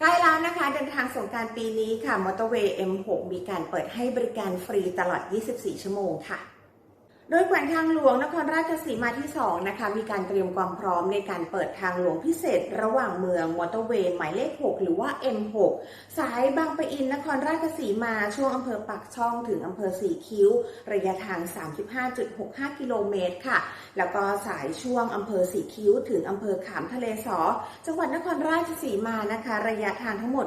ใกล้แล้วนะคะ เดินทางสงการปีนี้ค่ะมอเตอร์เวย์ M6 มีการเปิดให้บริการฟรีตลอด 24 ชั่วโมงค่ะ โดยแขวงทางหลวงนครราชสีมาที่ 2 นะคะ มีการเตรียมความพร้อมในการเปิดทางหลวงพิเศษระหว่างเมืองมอเตอร์เวย์หมายเลข 6 หรือว่า M6 สายบางปะอินนครราชสีมาช่วงอำเภอปากช่องถึงอำเภอสีคิ้ว ระยะทาง 35.65 กิโลเมตรค่ะ แล้วก็สายช่วงอำเภอสีคิ้ว ถึงอำเภอขามทะเลสอ จังหวัดนครราชสีมานะคะ ระยะทางทั้งหมด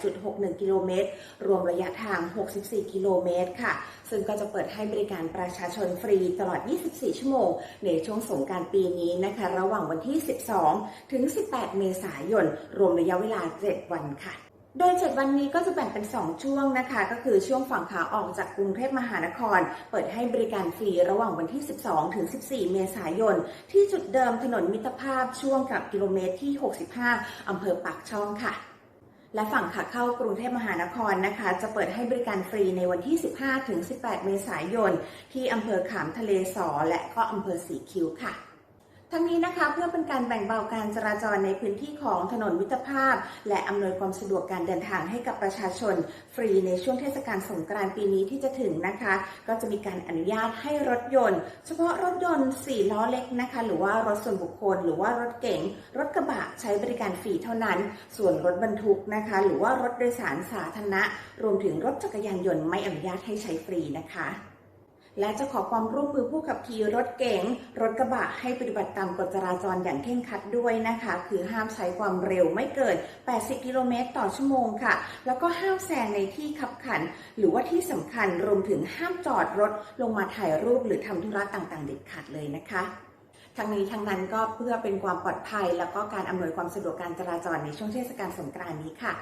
28.61 กิโลเมตรรวมระยะทาง 64 กิโลเมตรค่ะ ซึ่งก็จะเปิดให้บริการประชาชนฟรีตลอด 24 ชั่วโมง ในช่วงสงการปีนี้นะคะ ระหว่างวันที่ 12 ถึง 18 เมษายน รวมระยะเวลา 7 วันค่ะโดย 7 วันนี้ก็จะแบ่งเป็น 2 ช่วงนะคะ ก็คือช่วงฝั่งขาออกจากกรุงเทพมหานคร เปิดให้บริการฟรีระหว่างวันที่ 12 ถึง 14 เมษายน ที่จุดเดิมถนนมิตรภาพช่วงกับกิโลเมตรที่ 65 อำเภอปากช่องค่ะ และฝั่งขาเข้ากรุงเทพมหานครนะคะ จะเปิดให้บริการฟรีในวันที่ 15-18 เมษายน ที่อำเภอขามทะเลสอและก็อำเภอสีคิ้วค่ะ ทั้งนี้นะคะเพื่อเป็นการแบ่งเบาการจราจรในพื้นที่ของถนนมิตรภาพ และอำนวยความสะดวกการเดินทางให้กับประชาชน ฟรีในช่วงเทศกาลสงกรานต์ปีนี้ที่จะถึงนะคะ ก็จะมีการอนุญาตให้รถยนต์ เฉพาะรถยนต์ 4 ล้อเล็กนะคะ หรือว่ารถส่วนบุคคล หรือว่ารถเก๋งรถกระบะใช้บริการฟรีเท่านั้น ส่วนรถบรรทุกนะคะ หรือว่ารถโดยสารสาธารณะ รวมถึงรถจักรยานยนต์ไม่อนุญาตให้ใช้ฟรีนะคะ และจะขอความร่วมมือผู้ขับขี่รถเก๋ง รถกระบะให้ปฏิบัติตามกฎจราจรอย่างเคร่งครัดด้วยนะคะ คือห้ามใช้ความเร็วไม่เกิน 80 กิโลเมตรต่อชั่วโมงค่ะ แล้วก็ห้ามแซงในที่ขับขัน หรือว่าที่สำคัญรวมถึงห้ามจอดรถลงมาถ่ายรูปหรือทำธุระต่างๆ เด็ดขาดเลยนะคะทั้งนี้ทั้งนั้นก็เพื่อเป็นความปลอดภัย แล้วก็การอำนวยความสะดวกการจราจรในช่วงเทศกาลสงกรานต์นี้ค่ะ